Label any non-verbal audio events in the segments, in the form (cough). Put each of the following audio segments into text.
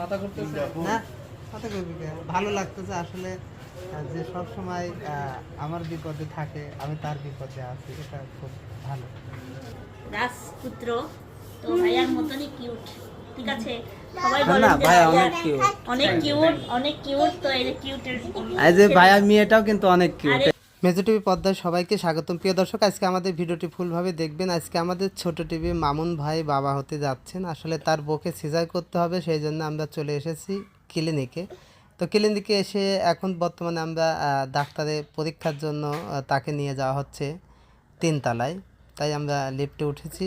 মাথা করতেছে না কথা কইবি ভালো লাগতেছে আসলে যে সব সময় আমার বিপদে থাকে আমি তার বিপদে আছি এটা খুব ভালো। রাজপুত্র তো ভাইয়ার মতনই কিউট ঠিক আছে? সবাই বলেন অনেক কিউট অনেক কিউট তো এই যে কিউটের এই যে ভাইয়া মেয়েটাও কিন্তু অনেক কিউট মেজো টিভি পর্দায় সবাইকে স্বাগতম। প্রিয় দর্শক আজকে আমাদের ভিডিওটি ফুলভাবে দেখবেন। আজকে আমাদের ছোট টিভি মামুন ভাই বাবা হতে যাচ্ছেন। আসলে তার বউকে সিজার করতে হবে সেই জন্য আমরা চলে এসেছি ক্লিনিকে। তো ক্লিনিকে এসে এখন বর্তমানে আমরা ডাক্তারের পরীক্ষার জন্য তাকে নিয়ে যাওয়া হচ্ছে তিনতলায়। তাই আমরা লিফটে উঠেছি।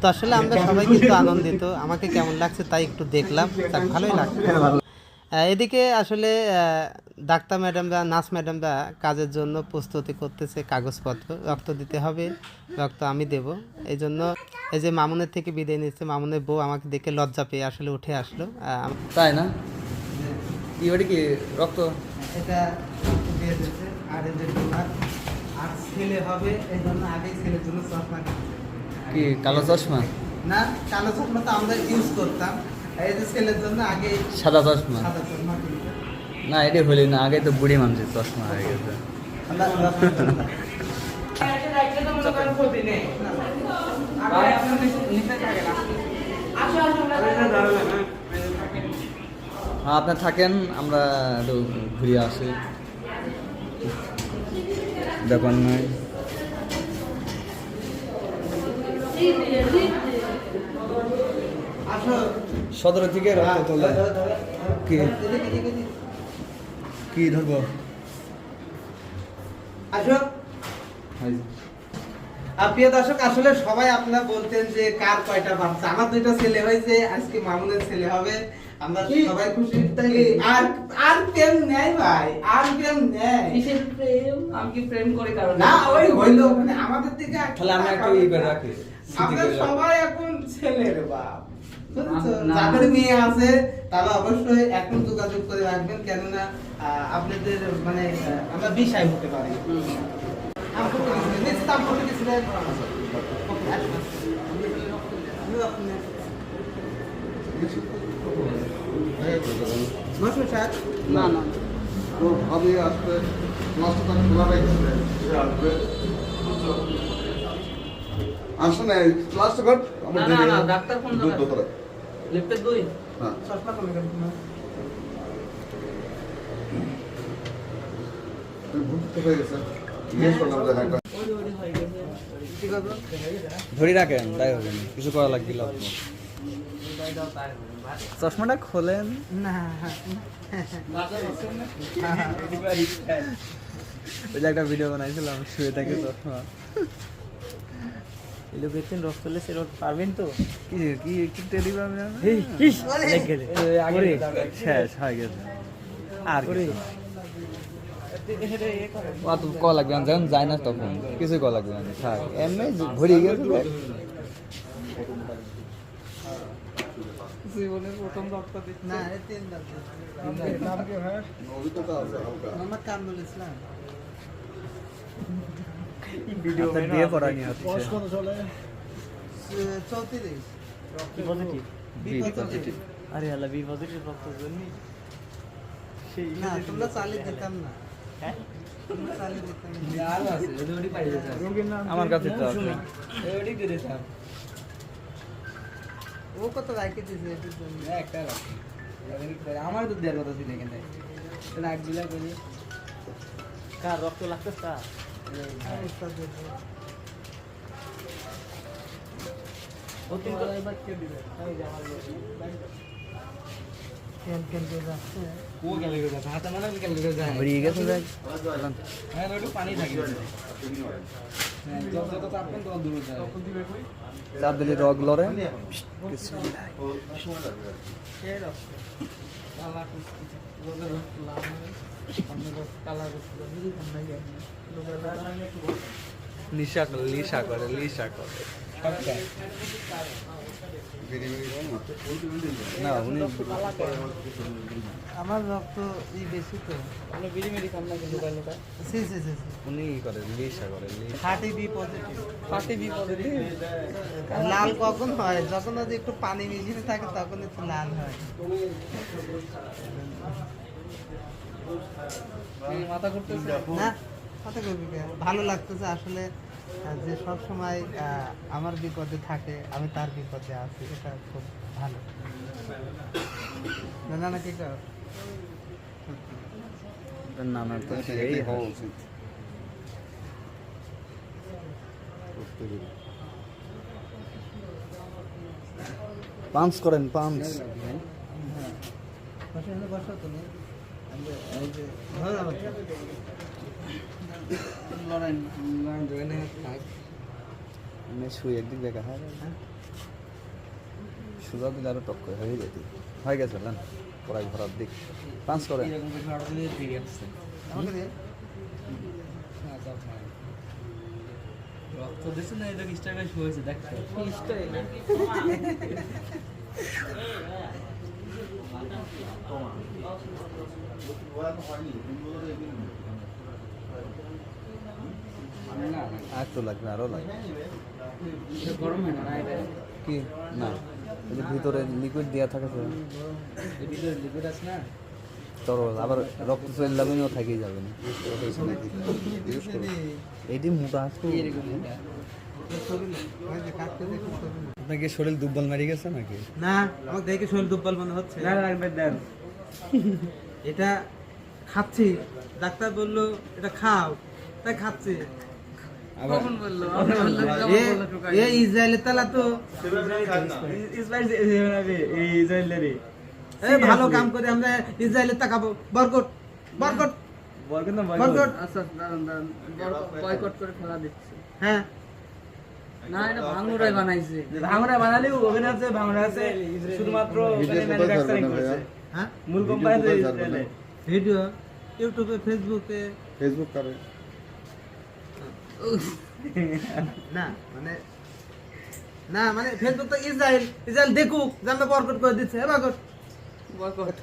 তো আসলে আমরা সবাই কিন্তু আনন্দিত। আমাকে কেমন লাগছে তাই একটু দেখলাম। যাক, ভালোই লাগছে এদিকে আসলে ডাক্তার ম্যাডামরা নার্স ম্যাডামরা কাজের জন্য প্রস্তুতি করতেছে কাগজপত্র রক্ত দিতে হবে রক্ত আমি দেব। এই জন্য এই যে মামুনের থেকে বিদায় নিচ্ছে মামুনের বউ আমাকে দেখে লজ্জা পেয়ে আসলে উঠে আসলো। তাই না? কি কি রক্ত? এটা রক্ত দিয়ে দিচ্ছে আর এই যে আর ছেলে হবে এই জন্য আগেই ছেলের জন্য চশমা কি কালো চশমা? না কালো চশমা তো আমরা ইউজ করতাম। সাদা চশমা। না, এটা হলি না আগে তো বুড়ি মানুষের চশমা হয়ে গেছে। হ্যাঁ আপনি থাকেন, আমরা একটু ঘুরে আসি। ব্যাপার নয়। আসো সদর থেকে রক্ত তোলে। কি। কি ধরবো? প্রিয় দর্শক আসলে সবাই আপনারা বলতেন যে কার কয়টা বাচ্চা? আমার দুইটা ছেলে হয়েছে আজকে মামুনের ছেলে হবে। আমরা সবাই খুশি। আর আর প্রেম নেই ভাই আর প্রেম নেই। কিসের প্রেম? আমি কি প্রেম করে কারও না ওই হইল মানে আমাদের দিকে আর তাহলে আমরা একটু ই করে রাখি আমরা সবাই এখন ছেলের বাপ। যাদের মেয়ে আছে তারা অবশ্যই এখন যোগাযোগ করে রাখবেন কেননা আপনাদের মানে আমরা বিষয় হতে পারি। না না। তো আমি আসলে খোলা রেখেছি আসবে আমার ডাক্তার ফোন দুই? হ্যাঁ। চশমা কমে গেল তোমার। ধরে রাখেন তাই হবে কিছু করা লাগবে চশমাটা খোলেন। না, হ্যাঁ। ওই যে একটা ভিডিও বানাইছিলাম শুয়ে থাকে চশমা। রক্ত হলে সে পারবেন তো? কি কি কি টেরি পাবেন আগে শেষ হয়ে গেছে। আর না। অত ক লাগবে না যখন যায় না তখন। কিছু ক লাগবে না থাক। এমনি ভরে গেছে। জীবনের প্রথম দিচ্ছে না, এই তিন দাঁত। অভিজ্ঞতা আছে হালকা মোহাম্মদ কামরুল ইসলাম। আপনার বিয়ে পড়া নিয়ে হচ্ছে। চ- চৌত্রিশ। কি পজিটিভ বি পজিটিভ আরে আল্লাহ বি পজিটিভ রক্ত জন্য সেই না, তোমরা চালিয়ে দিতাম না। হ্যাঁ? আমার কাছে তো আছে। ও কত রাখে? একটা আমার তো দেওয়ার কথা ছিল এখানে। রাখ দিলা করি। কার রক্ত লাগতেছে? মানে হ্যাঁ হ্যাঁ চাপ দিলে রগ লড়ে কে লিসা করে লিসা করে লিসা করে না উনি আমার রক্ত বেশি তো। আমরা বিড়ি মিড়ি খাম না কিন্তু কালো সি সি সি। উনি ই করে লিসা করে Lisa thirty B positive party B positive লাল কখন হয়? যখন যদি একটু পানি মিশিয়ে থাকে তখন একটু লাল হয়। মাথা করতেছে না কত করবি ভালো লাগতেছে আসলে যে সব সময় আমার বিপদে থাকে আমি তার বিপদে আছি এটা খুব ভালো। না না না কি কর? তো হওয়া উচিত। দিন। পাঞ্চ করেন পাঞ্চ। বসে এখানে বসো তুমি। শুয়ে একদিক দেখা হয়। সুযোগ দিলে আরও টক করে হয়ে যেত হয়ে গেছে না? পড়াই ভরার দিক পাঞ্চ করে। রক্ত দিছে না এটা স্টাইল হয়েছে দেখছ? (laughs) আর তো লাগবে আরও লাগবে। এটা কি? না ভিতরে লিকুইড দেওয়া থাকে তো। ভিতরে লিকুইড আছে না তরল আবার রক্ত চলে না থেকেই যাবে না। এইটি মোটা আছে আপনাকে শরীর দুর্বল মারি গেছে নাকি? না আমাকে দেখে শরীর দুর্বল মনে হচ্ছে। না লাগবে দেন। এটা খাচ্ছি। ডাক্তার বলল এটা খাও। তাই খাচ্ছি। ইসরায়েলের তালা তো। ইসরায়েলের ভালো কাম করে আমরা ইসরায়েলের তাকাবো বরকট বরকট বরকত। না বরকট আচ্ছা দাঁড়ান দাঁড়ান। বয়কট করে ফেলা দিচ্ছে। হ্যাঁ। না এটা ভাঙুরাই বানাইছে। ভাঙুরাই বানালে ওভেন আছে ভাঙুরা আছে শুধুমাত্র ভিডিও ম্যানুফ্যাকচারিং করছে। হ্যাঁ? মূল কোম্পানি? ভিডিও? ইউটিউবে ফেসবুকে? ফেসবুক করে? না মানে না মানে ফেসবুক তো ইসরায়েল ইসরায়েল দেখুক আমরা বরকট করে দিচ্ছে। বরকট বয়কট